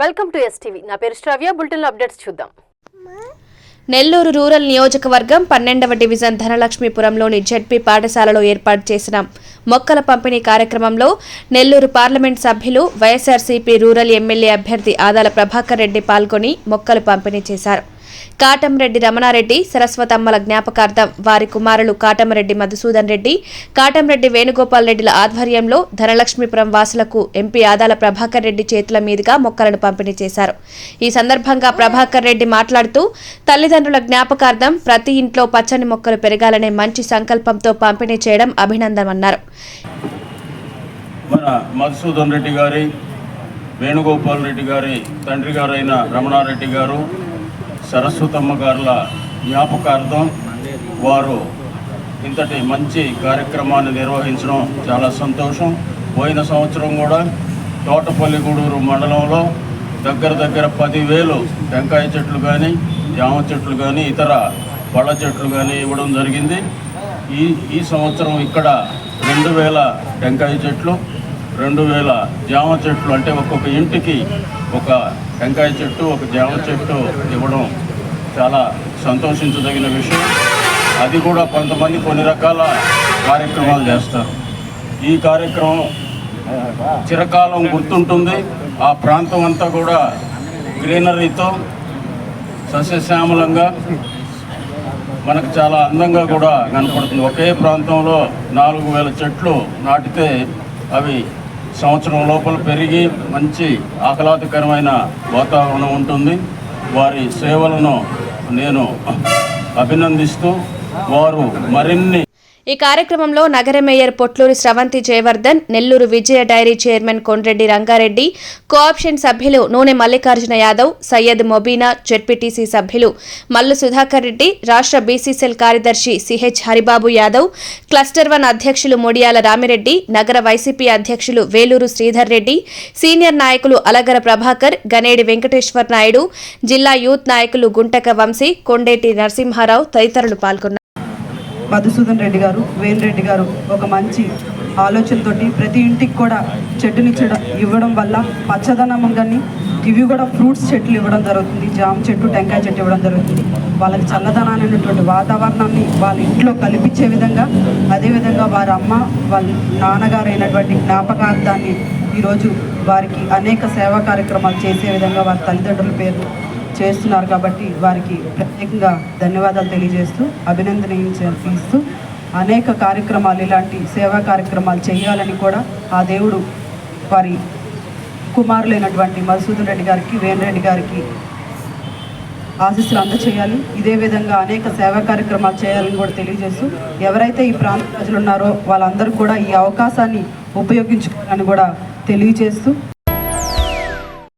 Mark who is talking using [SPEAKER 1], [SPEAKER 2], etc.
[SPEAKER 1] Welcome to STV నా పేరు శ్రావ్య. Bulletin updates చూద్దాం.
[SPEAKER 2] నెల్లూరు రూరల్ నియోజకవర్గం పన్నెండవ డివిజన్ ధనలక్ష్మీపురంలోని జెడ్పీ పాఠశాలలో ఏర్పాటు చేసిన మొక్కల పంపిణీ కార్యక్రమంలో నెల్లూరు పార్లమెంట్ సభ్యులు వైఎస్ఆర్సీపీ రూరల్ ఎమ్మెల్యే అభ్యర్థి ఆదాల ప్రభాకర్ రెడ్డి పాల్గొని మొక్కలు పంపిణీ చేశారు. కాటంరెడ్డి రమణారెడ్డి సరస్వతమ్మల జ్ఞాపకార్థం వారి కుమారులు కాటంరెడ్డి మధుసూదన్ రెడ్డి కాటంరెడ్డి వేణుగోపాల్ రెడ్డిల ఆధ్వర్యంలో ధనలక్ష్మీపురం వాసులకు ఎంపీ ఆదాల ప్రభాకర్ రెడ్డి చేతుల మీదుగా మొక్కలను పంపిణీ చేశారు. ఈ సందర్భంగా ప్రభాకర్ రెడ్డి మాట్లాడుతూ తల్లిదండ్రుల జ్ఞాపకార్థం ప్రతి ఇంట్లో పచ్చని మొక్కలు పెరగాలనే మంచి సంకల్పంతో పంపిణీ చేయడం అభినందనమన్నారు.
[SPEAKER 3] మన మధుసూదన్ రెడ్డి గారి వేణుగోపాల్ రెడ్డి గారి తండ్రి గారైన రమణారెడ్డి గారు సరస్వతమ్మ గారుల జ్ఞాపకార్థం వారు ఇంతటి మంచి కార్యక్రమాన్ని నిర్వహించడం చాలా సంతోషం. పోయిన సంవత్సరం కూడా తోటపల్లి గూడూరు మండలంలో దగ్గర దగ్గర పదివేలు టెంకాయ చెట్లు కానీ జామ చెట్లు కానీ ఇతర పళ్ళ చెట్లు కానీ ఇవ్వడం జరిగింది. ఈ ఈ సంవత్సరం ఇక్కడ రెండు వేల టెంకాయ చెట్లు రెండు వేల జామ చెట్లు అంటే ఒక్కొక్క ఇంటికి ఒక టెంకాయ చెట్టు ఒక జామ చెట్టు ఇవ్వడం చాలా సంతోషించదగిన విషయం. అది కూడా కొంతమంది కొన్ని రకాల కార్యక్రమాలు చేస్తారు. ఈ కార్యక్రమం చిరకాలం గుర్తుంటుంది. ఆ ప్రాంతం అంతా కూడా గ్రీనరీతో సస్యశ్యామలంగా మనకు చాలా అందంగా కూడా కనపడుతుంది. ఒకే ప్రాంతంలో నాలుగు వేల చెట్లు నాటితే అవి సంవత్సరం లోపల పెరిగి మంచి ఆహ్లాదకరమైన వాతావరణం ఉంటుంది. వారి సేవలను నేను అభినందిస్తూ వారు మరిన్ని
[SPEAKER 2] ఈ కార్యక్రమంలో నగర mayor Potluri Sravanthi Jayavardhan Nellore Vijaya dairy chairman Kondreddy Rangareddy cooption సభ్యులు నూనె మల్లికార్జున యాదవ్ సయ్యద్ మొబీనా జెడ్పీటీసీ సభ్యులు మల్లు సుధాకర్ రెడ్డి రాష్ట్ర బీసీసీఎల్ కార్యదర్శి CH Haribabu Yadav cluster one అధ్యక్షులు ముడియాల రామిరెడ్డి నగర వైసీపీ అధ్యక్షులు వేలూరు శ్రీధర్ రెడ్డి సీనియర్ నాయకులు అలగర ప్రభాకర్ గనేడి వెంకటేశ్వర్ నాయుడు జిల్లా యూత్ నాయకులు గుంటక వంశీ కొండేటి నరసింహారావు తదితరులు పాల్గొన్నారు.
[SPEAKER 4] మధుసూదన్ రెడ్డి గారు వేణు రెడ్డి గారు ఒక మంచి ఆలోచనతోటి ప్రతి ఇంటికి కూడా చెట్టునిచ్చడం ఇవ్వడం వల్ల పచ్చదనం కానీ ఇవి కూడా ఫ్రూట్స్ చెట్లు ఇవ్వడం జరుగుతుంది జామ చెట్టు టెంకాయ చెట్టు ఇవ్వడం జరుగుతుంది. వాళ్ళకి చల్లదనాలైనటువంటి వాతావరణాన్ని వాళ్ళ ఇంట్లో కల్పించే విధంగా అదేవిధంగా వారి అమ్మ వాళ్ళ నాన్నగారు అయినటువంటి జ్ఞాపకార్థాన్ని ఈరోజు వారికి అనేక సేవా కార్యక్రమాలు చేసే విధంగా వారి తల్లిదండ్రుల పేరు చేస్తున్నారు కాబట్టి వారికి ప్రత్యేకంగా ధన్యవాదాలు తెలియజేస్తూ అభినందనిస్తూ అనేక కార్యక్రమాలు ఇలాంటి సేవా కార్యక్రమాలు చేయాలని కూడా ఆ దేవుడు వారి కుమారులైనటువంటి మధుసూదన్ రెడ్డి గారికి వేణరెడ్డి గారికి ఆశీస్సులు అందచేయాలి. ఇదే విధంగా అనేక సేవా కార్యక్రమాలు చేయాలని కూడా తెలియజేస్తూ ఎవరైతే ఈ ప్రాంత ప్రజలు ఉన్నారో వాళ్ళందరూ కూడా ఈ అవకాశాన్ని ఉపయోగించుకోవాలని కూడా తెలియజేస్తూ